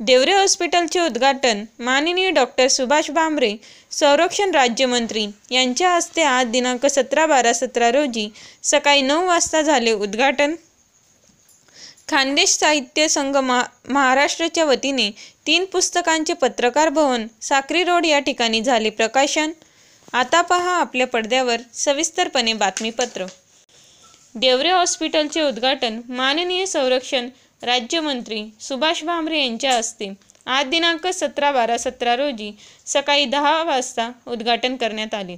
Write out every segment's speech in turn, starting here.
देवरे हॉस्पिटलचे उद्घाटन माननीय डॉक्टर सुभाष भामरे संरक्षण राज्यमंत्री यांच्या हस्ते आज दिनांक सतरा बारा सतरा रोजी सकाळी नऊ वाजता झाले उद्घाटन. खानदेश साहित्य संघ महा महाराष्ट्राच्या वतीने तीन पुस्तकांचे पत्रकार भवन साक्री रोड या ठिकाणी झाले प्रकाशन. आता पहा आपल्या पडद्यावर सविस्तरपणे बातमीपत्र. देवरे हॉस्पिटलचे उद्घाटन माननीय संरक्षण राज्यमंत्री सुभाष भामरे यांच्या हस्ते आज दिनांक सतरा बारा सतरा रोजी सकाळी दहा वाजता उद्घाटन करण्यात आले.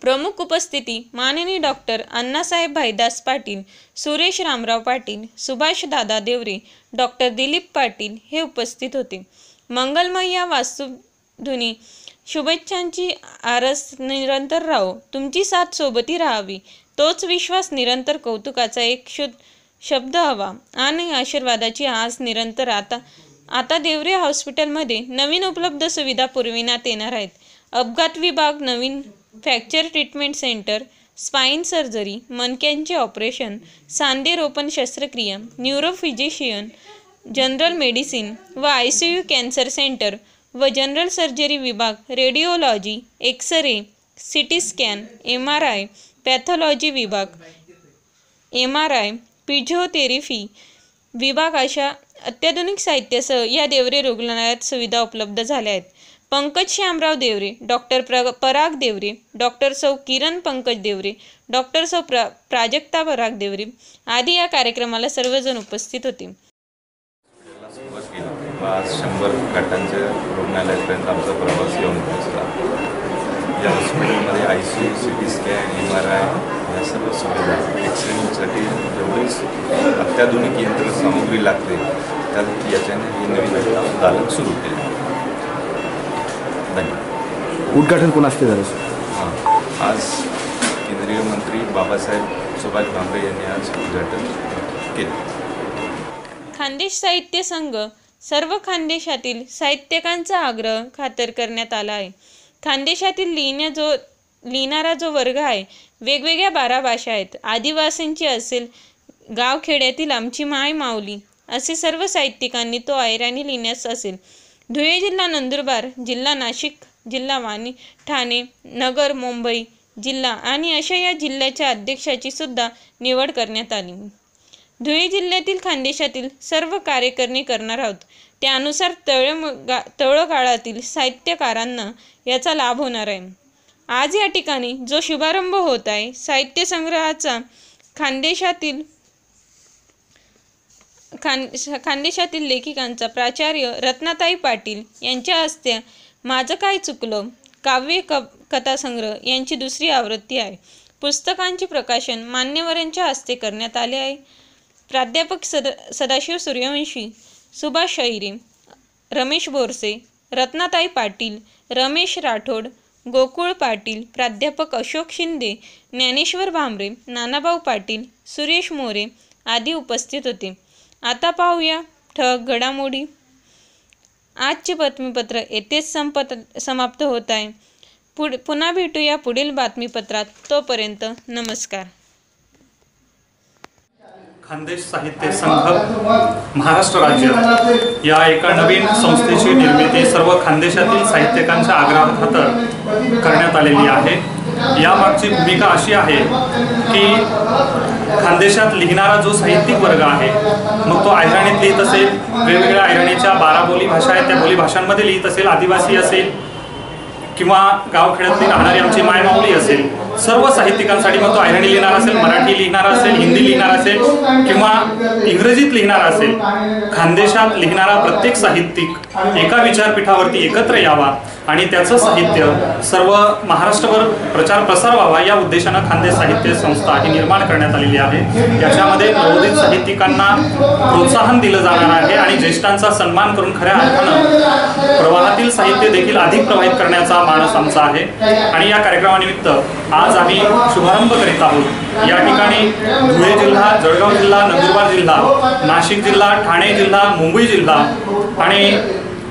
प्रमुख उपस्थिती माननीय डॉक्टर अण्णासाहेब भाईदास पाटील सुरेश रामराव पाटील सुभाष दादा देवरे डॉक्टर दिलीप पाटील हे उपस्थित होते. मंगलमय या वास्तुधुनी शुभेच्छांची आरस निरंतर राहो. तुमची साथ सोबती राहावी. तोच विश्वास निरंतर कौतुकाचा एक शुद्ध शब्द हवा. आणि आशीर्वादाची आस निरंतर आता आता देवरे हॉस्पिटलमध्ये नवीन उपलब्ध सुविधा पुरविण्यात येणार आहेत. अपघात विभाग नवीन fracture treatment centre spine surgery मनक्यांचे operation सांधे रोपण शस्त्रक्रिया न्यूरोफिजिशियन जनरल मेडिसिन व I C U cancer centre व जनरल सर्जरी विभाग radiology X ray C T scan M R I pathology विभाग एम आर आय फिजिओथेरपी विभाग अशा अत्याधुनिक साहित्यासह या देवरे रुग्णालयात सुविधा उपलब्ध झाल्या आहेत. पंकज श्यामराव देवरे डॉक्टर प्र पराग देवरे डॉक्टर सौ किरण पंकज देवरे डॉक्टर सौ प्रा प्राजक्ता पराग देवरे आदी या कार्यक्रमाला सर्वजण उपस्थित होते. सुरुवात आज शंभर खाटांच्या रुग्णालयापर्यंत आमचा प्रवास येऊन पोहोचला. या हॉस्पिटलमध्ये I C U C T scan M R I या सर्व सुविधा एक्सरेसाठी जेवढी अत्याधुनिक यंत्रसामुग्री लागते. त्या याच्याने ही नवीन दालन सुरू केली. धन्यवाद. उद्घाटन कोण असते झालं हां आज केंद्रीय मंत्री बाबासाहेब सुभाष भामरे यांनी आज उद्घाटन केले. खानदेश साहित्य संघ सर्व खानदेशातील साहित्यकांचा आग्रह खातर करण्यात आला आहे. खानदेशातील लिहिण्या जो लिहिणारा जो वर्ग आहे वेगवेगळ्या बारा भाषा आहेत. आदिवासींची असेल गावखेड्यातील आमची माय माऊली असे सर्व साहित्यिकांनी तो ऐराणी लिहिण्यास असेल. धुळे जिल्हा नंदुरबार जिल्हा नाशिक जिल्हा वाणी ठाणे नगर मुंबई जिल्हा आणि अशा या जिल्ह्याच्या अध्यक्षाची सुद्धा निवड करण्यात आली. धुळे जिल्ह्यातील खानदेशातील सर्व कार्यकर्णी करणार आहोत. त्यानुसार तळ गा तळकाळातील साहित्यकारांना याचा लाभ होणार आहे. आज या ठिकाणी जो शुभारंभ होत आहे साहित्य संग्रहाचा खानदेशातील खान खानदेशातील लेखिकांचा प्राचार्य रत्नाताई पाटील यांच्या हस्ते माझं काय चुकलं? काव्य क कथासंग्रह यांची दुसरी आवृत्ती आहे. पुस्तकांचे प्रकाशन मान्यवरांच्या हस्ते करण्यात आले आहे. प्राध्यापक सद सदाशिव सूर्यवंशी सुभाष अहिरे रमेश बोरसे रत्नाताई पाटील रमेश राठोड गोकुळ पाटील प्राध्यापक अशोक शिंदे ज्ञानेश्वर भांबरे नानाभाऊ पाटील सुरेश मोरे आदी उपस्थित होते. आता पाहूया ठळक घडामोडी. आजचे बातमीपत्र येथेच संपत समाप्त होत आहे. पुढ पुन्हा भेटूया पुढील बातमीपत्रात. तोपर्यंत नमस्कार. खानदेश साहित्य संघ महाराष्ट्र राज्य. या एका नवीन संस्थेची निर्मिती सर्व खानदेशातील साहित्यिकांच्या आग्रहाखातर करण्यात आलेली आहे. यामागची भूमिका अशी आहे की खानदेशात लिहिणारा जो साहित्यिक वर्ग आहे मग तो अहिराणीत लिहित असेल वेगवेगळ्या अहिराणीच्या बारा बोली भाषा आहेत त्या बोली भाषांमध्ये लिहित असेल आदिवासी असेल किंवा गावखेड्यातली राहणारी आमची माय असेल सर्व साहित्यिकांसाठी मग तो ऐराणी लिहिणार असेल मराठी लिहिणार असेल हिंदी लिहिणार असेल किंवा इंग्रजीत लिहिणार असेल खानदेशात लिहिणारा प्रत्येक साहित्यिक एका विचारपीठावरती एकत्र यावा आणि त्याचं साहित्य सर्व महाराष्ट्रभर प्रचार प्रसार व्हावा या उद्देशानं खानदेश साहित्य संस्था ही निर्माण करण्यात आलेली आहे. याच्यामध्ये नवोदित साहित्यिकांना प्रोत्साहन दिलं जाणार आहे आणि ज्येष्ठांचा सन्मान करून खऱ्या अर्थानं प्रवाहातील साहित्य देखील अधिक प्रवाहित करण्याचा मानस आमचा आहे. आणि या कार्यक्रमानिमित्त आज आम्ही शुभारंभ करीत आहोत. या ठिकाणी धुळे जिल्हा जळगाव जिल्हा नंदुरबार जिल्हा नाशिक जिल्हा ठाणे जिल्हा मुंबई जिल्हा आणि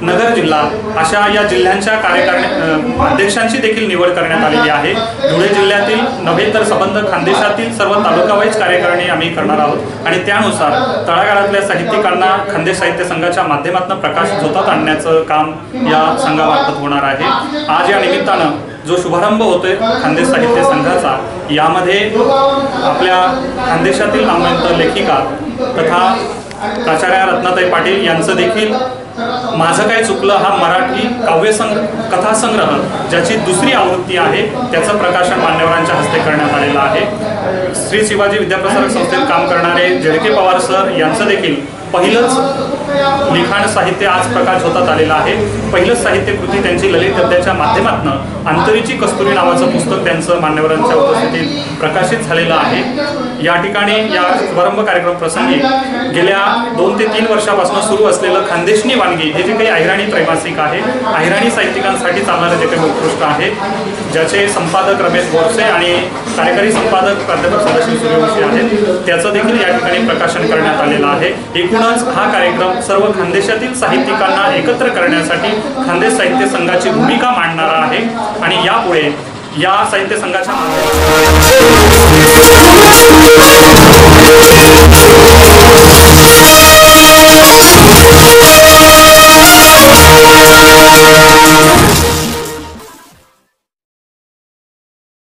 नगर जिल्हा अशा या जिल्ह्यांच्या कार्यकारिणी अध्यक्षांची देखील निवड करण्यात आलेली आहे. धुळे जिल्ह्यातील नव्हे तर संबंध खानदेशातील सर्व तालुकावाईज कार्यकारिणी आम्ही करणार आहोत. आणि त्यानुसार तळागाळातल्या साहित्यिकांना खानदेश साहित्य संघाच्या माध्यमातून प्रकाश झोतात आणण्याचं काम या संघामार्फत होणार आहे. आज या निमित्तानं जो शुभारंभ होतोय खानदेश साहित्य संघाचा यामध्ये आपल्या खानदेशातील नामवंत लेखिका तथा प्राचार्या रत्नाताई पाटील यांचं देखील माझं काय चुकलं हा मराठी काव्यसंग कथासंग्रह ज्याची दुसरी आवृत्ती आहे त्याचं प्रकाशन मान्यवरांच्या हस्ते करण्यात आलेलं आहे. श्री शिवाजी विद्याप्रसारक संस्थेत काम करणारे जेडके पवार सर यांचं देखील पहिलंच लिखाण साहित्य आज प्रकाश होतात आलेलं आहे. पहिलंच साहित्य कृती त्यांची ललित गद्याच्या माध्यमातून अंतरीची कस्तुरी नावाचं पुस्तक त्यांचं मान्यवरांच्या उपस्थितीत प्रकाशित झालेलं आहे. या ठिकाणी या शुभारंभ कार्यक्रम प्रसंगी गेल्या दोन ते तीन वर्षापासून सुरू असलेलं खानदेशनी वानगी हे जे काही अहिराणी त्रैमासिक आहे अहिराणी साहित्यिकांसाठी चालणारं जे काही उत्कृष्ट आहे ज्याचे संपादक रमेश बोरसे आणि कार्यकारी संपादक प्राध्यापक सदाशिव सूर्यवंशी आहेत त्याचं देखील या ठिकाणी प्रकाशन करण्यात आलेलं आहे. एकूणच हा कार्यक्रम सर्व खानदेशातील साहित्यिकांना एकत्र करण्यासाठी खानदेश साहित्य संघाची भूमिका मांडणारा आहे. आणि यापुढे या साहित्य संघाच्या